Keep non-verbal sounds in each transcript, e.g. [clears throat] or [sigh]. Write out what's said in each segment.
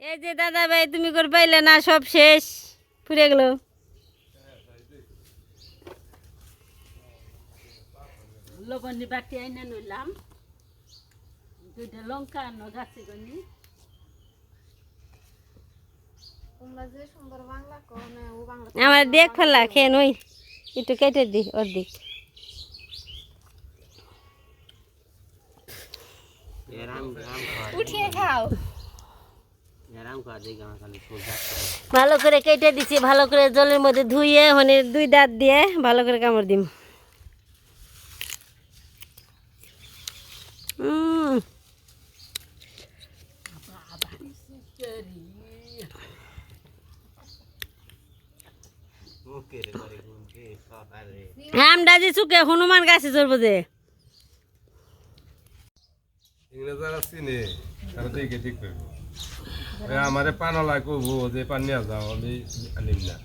এই যে দাদা ভাই তুমি করে পাইলে না সব শেষ। ফুরে গেল। লবণি বাটি আইনা নইলাম দুইটা লঙ্কা আনো গাছে গনি। তোমরা যে সুন্দর বাংলা কও না ও বাংলা আমার দেখ ফেলা খেয়ে নই। একটু কেটে দি অর্ধেক। উঠিয়ে খাও। ভালো করে কেটে দিছি ভালো করে জলের মধ্যে ধুইয়ে মানে দুই দাঁত দিয়ে ভালো করে কামড় দিম। আমটা যে চুকে হনুমান গাছে চড়বো যে। ইংরেজ যারা চিনে তারা ঠিক করব। আমারে পানলা কবু যে পান নিয়ে যাও আমি আনিম না।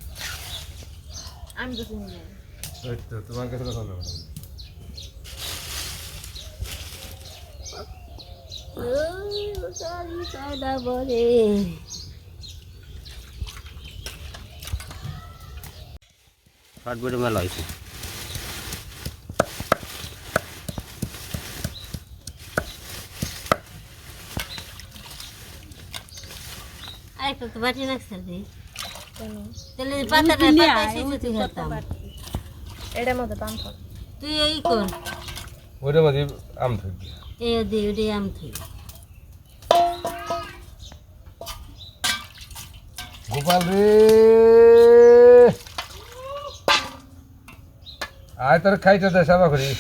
আমি তো চিনি না তো তোমার কাছে কথা বলব শর্টবোর্ডে মেলা হয়েছে তো বাটি রাখছে রে কেন? তাহলে পাতাটা পাতায় সিঁচে তুই খেতাম এটার মধ্যে পান খাও তুই এই কর ওইটার মধ্যে আম থাকবে। এই দে ওটাই আম তুই গোপাল রে! আয় তোর খাইতে দে সেবা করি। [laughs]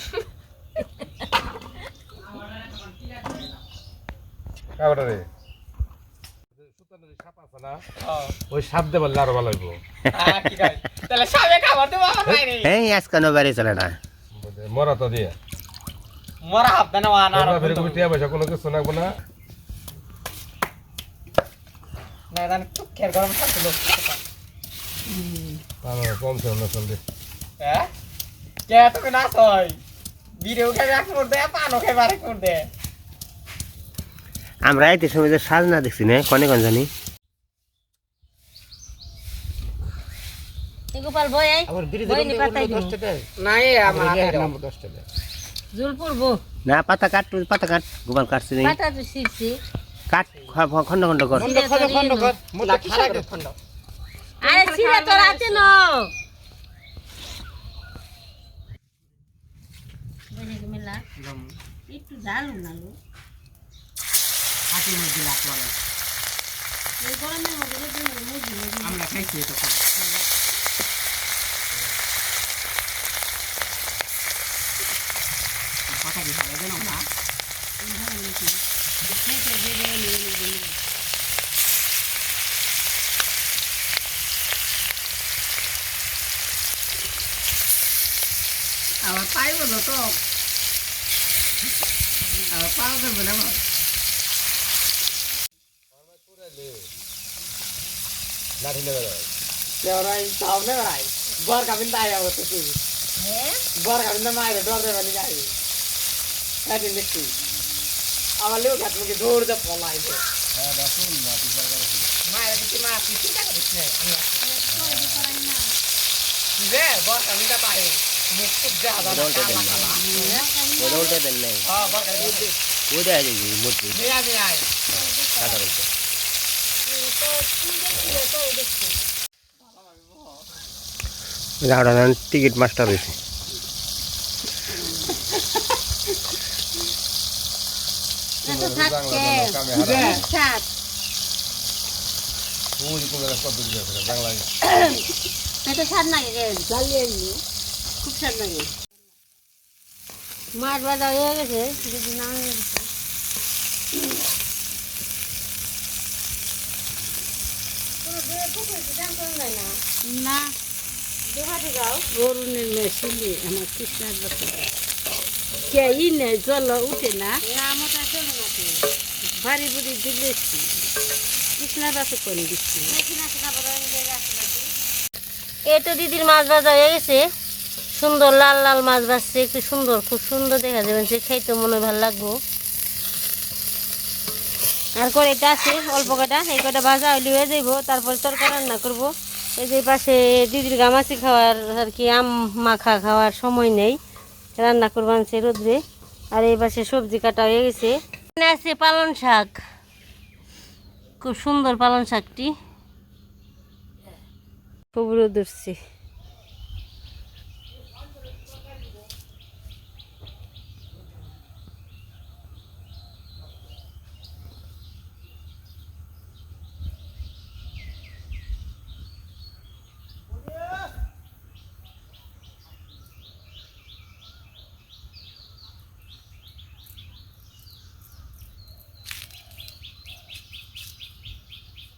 রে সাপ আছে না ওই সাপ দে বললে আরও ভালো হইব। এই আজকানো বাড়ি চলে না। মরা তো দিয়ে। মরা হাববে না ওয়ান আর মরা ফেরে কোনো কোনো কিছু নাকবো না। না জানি চুক্ষের গরম থাকল পানো কমছে অন্য চলবে। হ্যাঁ কে তুমি না সই ভিডিও খাবে এক মুহূর্তে পানো খাবে আরেক মুহূর্তে আমরা এতে সময় যে সাজ না দেখছি না কনে কন জানি? গোপাল বই নি পাতাই দিবি। না এ আমার হাতে দাও। না পাতা কাট পাতা কাট গোপাল কাটছি নি পাতা তো শিখছি কাট খ- খ- খন্ড খন্ড কর। ছিঁড়ে তো নিয়ে নাও। মুলা খারাপ খন্ড। আরে ছিঁড়ে তোর হাতে ন একটু ডালু নালু হাতের মধ্যে লাগ লাগে। এই গরমের মধ্যে মুরগি মুরগি আমরা খাইছি তো। কথা কি হবে জানো না আবার পাইব তো আবার পাওয়া যাবে না লাঠি নেবে কেওরাই সামনে বেড়াই বর কামিন তাই যাব তো তুই বর কামিন মায়ের ডর দেবে নি যাই হ্যাঁ দেখছি আমার লেউ খাত মুখে দৌড় দে পলাইছে মায়ের কিছু মা তুই চিন্তা করিস না আমি আছি। যে বর কামিনটা পারে মুখ খুব দেখা যাবে ওটা উল্টে দেন না ওটা উল্টে দেন নাই হ্যাঁ বর কামিন ওইটা আছে মূর্তি নিয়ে আয় নিয়ে আয় কাটা রয়েছে গাড়া টিকিট মাস্টার হয়েছে এত থাকছে সাত বাংলায় এত স্বাদ লাগে রে জ্বালিয়ে নি খুব স্বাদ লাগে। মাছ ভাজা হয়ে গেছে যদি না আমার কৃষ্ণার কে ই নেই জল উঠে না। বাড়ি বুড়ি দিলেছি বাসে করে দিচ্ছি। এই তো দিদির মাছ ভাজা হয়ে গেছে। সুন্দর লাল লাল মাছ ভাজছে একটু সুন্দর খুব সুন্দর দেখা যাবে। যে খাইতে মনে ভালো লাগবো। আর কড়াইটা আছে, অল্প কটা। এই কটা ভাজা হইলে হয়ে যাইব, তারপর তরকারি রান্না করব। এই যে পাশে দিদির গামাছি খাওয়ার আর কি আম মাখা খাওয়ার সময় নেই। রান্না করব আনছে রোদ্রে। আর এই পাশে সবজি কাটা হয়ে গেছে। এখানে আছে পালন শাক। খুব সুন্দর পালন শাকটি। খুব রোদ উঠছে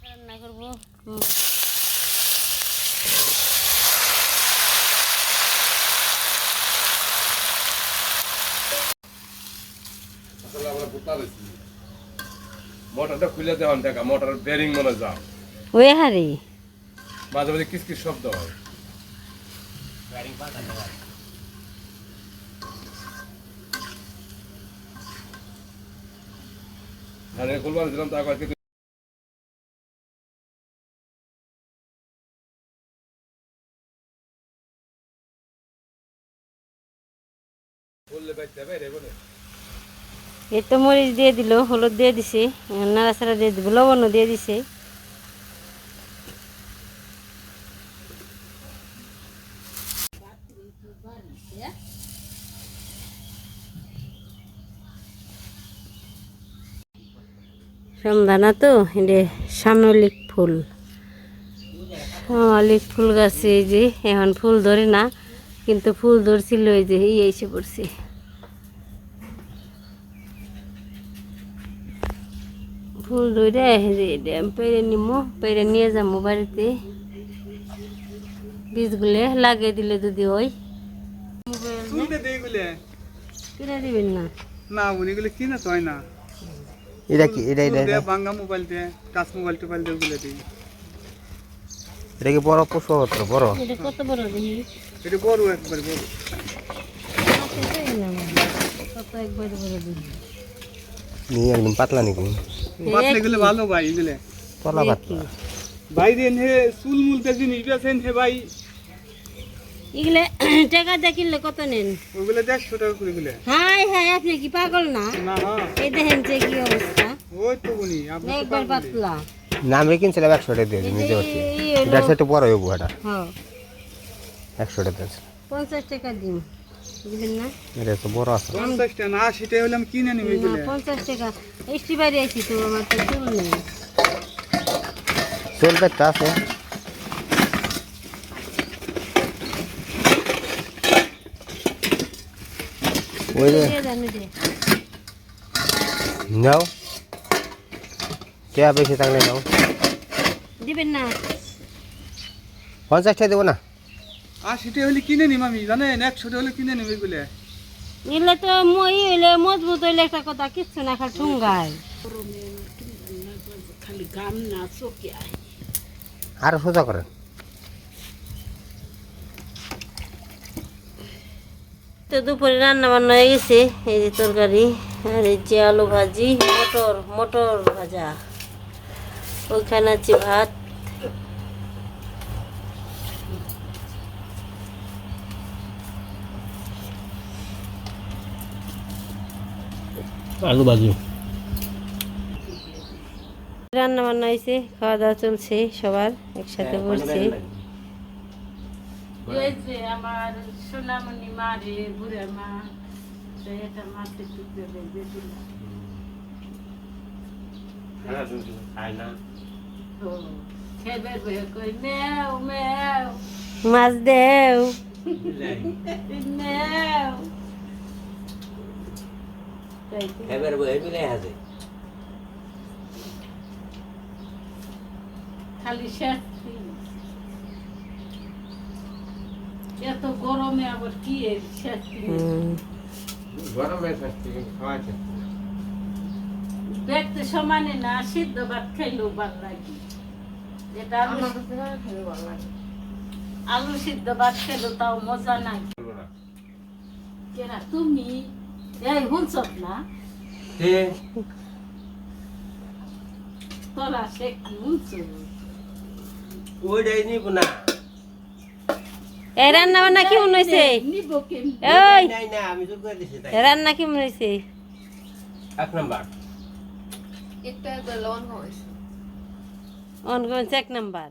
রান্না করব। মোটরটা খুলে দেওয়ান দেখা মোটরের বেরিং মনে যাও ওই হারি? মাঝে মাঝে কিস কিস শব্দ হয়। আর এ খুলবার দিলাম তো একবার কিন্তু এই তো মরিচ দিয়ে দিল, হলুদ দিয়ে দিছে, নাড়াচাড়া দিয়ে দিব, লবণও দিয়ে দিছে। সন্ধানা তো এটা সামলিক ফুল। সামলিক ফুল গাছে এই যে, এখন ফুল ধরে না, কিন্তু ফুল ধরছিল এই যে, এই এসে পড়ছে। ফুল ধরে পেরে নিমো পেরে নিয়ে যাব বাড়িতে বীজগুলো লাগিয়ে দিলে যদি হয় কিনে দিবেন না না উনিগুলো কিনে তো হয় না এটা কি এটা এটা বাঙ্গা মোবাইল দে টাচ মোবাইল টোবাইল দে ওগুলো দিই এটা কি বড় পশুপত্র বড় এটা কত বড় দেখি এটা বড় একবার বড় কত একবার বড় দেখি নিয়ে একদম পাতলা নাকি পাতলে গেলে ভালো ভাই এগুলো তলা পাতলা। বাইরে হে চুল মুলতে জিনিস বেছেন হে ভাই। এগুলো [clears throat] টাকা দিয়ে কিনলে কত নেন? ওগুলো দেড়শো টাকা করে গুলো হাই হাই আপনি কি পাগল না? না এই দেখেন যে কি অবস্থা। ওই তো তো একবার। পাতলা। নামে কিনছিলাম একশো টাকা দিয়ে নিজে করছি দেড়শো একটু বড় হইব এটা। হ্যাঁ। একশো টাকা দিয়েছে পঞ্চাশ টাকা দিন। দিবেন না? এটা তো বড় আছে। পঞ্চাশ টাকা না সেটাই হলে আমি কিনে নিবি না এগুলো পঞ্চাশ টাকা। এসটি বাড়ি আছি তো আমার তো চুল নেই। চলতে একটা আছে। ওই যে ওই যে। নাও। কে বেশি থাকলে নাও? দিবেন না। পঞ্চাশ টাকা দেবো না? আর সেটাই হলে কিনে নিম আমি জানেন? একশো টাকা হলে কিনে নিবি এগুলো। নিলে তো মই হইলে মজবুত হইলে একটা কথা কিচ্ছু না খালি ঠুঙ্গায়। খালি গাম না চোখে আয়। আর সোজা করেন। তো দুপুরে রান্না বান্না হয়ে গেছে এই যে তরকারি আর এই যে আলু ভাজি মটর মটর ভাজা। ওইখানে আছে ভাত আলু ভাজি। রান্না বান্না হয়েছে খাওয়া দাওয়া চলছে সবার একসাথে বসছে। এই যে আমার সোনামণি মা রে বুড়ে মা এটা মাকে টুকরে বেঁধে দিলাম তো দেও মেও তাই তো। খালি এত গরমে আবার কি এর শাস্তি গরমে থাকতে খাওয়াইছে দেখতে সমানে না সিদ্ধ ভাত খাইলেও ভালো লাগে। এটা আলু আলু সিদ্ধ ভাত খেলেও তাও মজা নাই। কেনা তুমি এই হুনছত না? তোরা সে কি উঁচু ওইটাই নিব না। এই রান্না বান্না কেমন? হয়েছে এই রান্না কেমন এক নাম্বার। হয়েছে। অন এক নাম্বার।